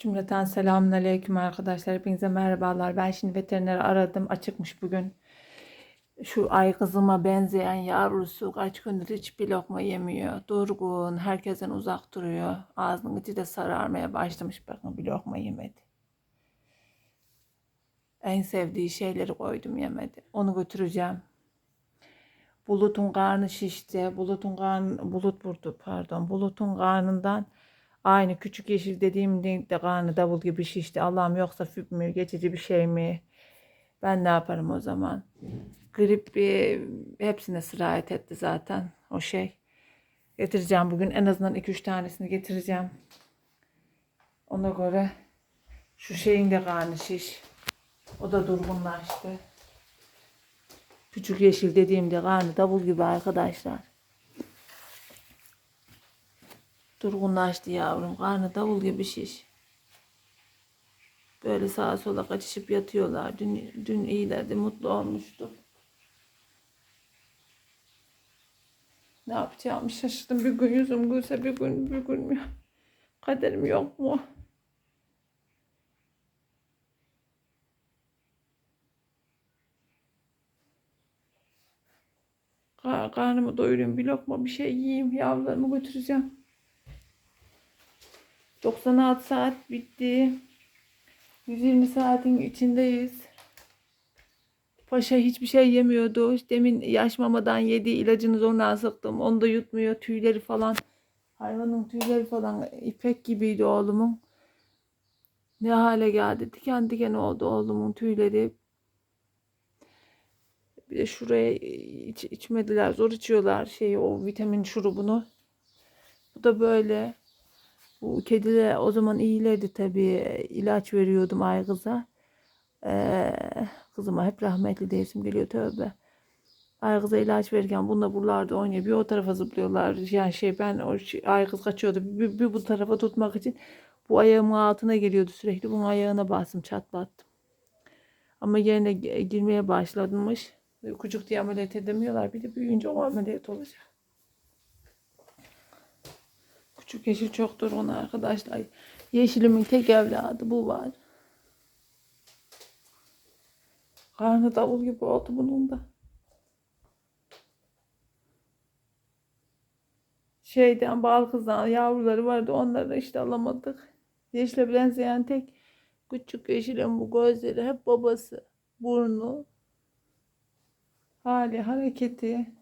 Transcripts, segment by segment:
Cümleten selamünaleyküm arkadaşlar. Hepinize merhabalar. Ben şimdi veterineri aradım. Açıkmış bugün. Şu ay kızıma benzeyen yavrusu kaç gündür hiç bir lokma yemiyor. Durgun, herkesten uzak duruyor. Ağzının içi de sararmaya başlamış. Bakın bir lokma yemedi. En sevdiği şeyleri koydum yemedi. Onu götüreceğim. Bulut'un karnı şişti. Bulut'un karnı, Bulut vurdu pardon. Bulut'un karnından aynı küçük yeşil dediğimde de karnı davul gibi şişti. Allah'ım yoksa füp mü, geçici bir şey mi? Ben ne yaparım o zaman? Grip e, hepsine sirayet etti zaten o şey. Getireceğim bugün en azından 2-3 tanesini getireceğim. Ona göre şu şeyin de karnı şiş. O da durgunlaştı. Küçük yeşil dediğimde karnı davul gibi arkadaşlar. Durgunlaştı yavrum. Karnı davul gibi şiş. Böyle sağa sola kaçışıp yatıyorlar. Dün, dün iyilerdi, mutlu olmuştu. Ne yapacağımı şaşırdım. Bir gün yüzüm gülse bir gün bir gülmüyor. Kaderim yok mu? Ka- Karnımı doyurayım, bir lokma bir şey yiyeyim, yavrularımı götüreceğim. 96 saat bitti. 120 saatin içindeyiz. Paşa hiçbir şey yemiyordu. Demin yaş mamadan yedi ilacını zorla sıktım. Onu da yutmuyor. Tüyleri falan. Hayvanın tüyleri falan ipek gibiydi oğlumun. Ne hale geldi. Diken diken oldu oğlumun tüyleri. Bir de şuraya iç, içmediler. Zor içiyorlar şeyi o vitamin şurubunu. Bu da böyle. Bu kediler o zaman iyiylerdi tabii. İlaç veriyordum Aygız'a. Ee, kızıma hep rahmetli diyesim geliyor tövbe. Aygız'a ilaç verirken bununla buralarda oynuyor. Bir o tarafa zıplıyorlar. Yani şey ben o şey- Aygız kaçıyordu. Bir, bir bu tarafa tutmak için bu ayağımın altına geliyordu sürekli. Bunun ayağına bastım çatlattım. Ama yerine gi- girmeye başlamış. Kucuk diye ameliyat edemiyorlar. Bir de büyüyünce o ameliyat olacak. Küçük yeşil çok durgun arkadaşlar. Yeşilimin tek evladı bu var. Karnı davul gibi oldu bunun da. Şeyden bal kızdan yavruları vardı onları işte alamadık. Yeşile benzeyen tek küçük yeşilin bu gözleri hep babası. Burnu, hali, hareketi.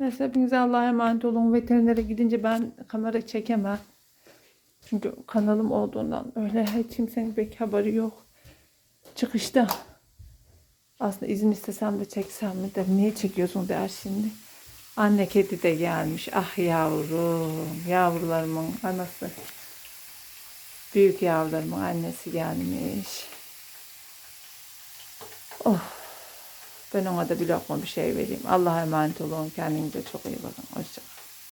Neyse hepinize Allah'a emanet olun. Veterinere gidince ben kamera çekemem. Çünkü kanalım olduğundan öyle hiç kimsenin pek haberi yok. Çıkışta aslında izin istesem de çeksem mi de niye çekiyorsun der şimdi. Anne kedi de gelmiş. Ah yavrum, yavrularımın anası. Büyük yavrularımın annesi gelmiş. Oh. Ben ona da bir lokma bir şey vereyim. Allah'a emanet olun. Kendinize çok iyi bakın. Hoşçakalın.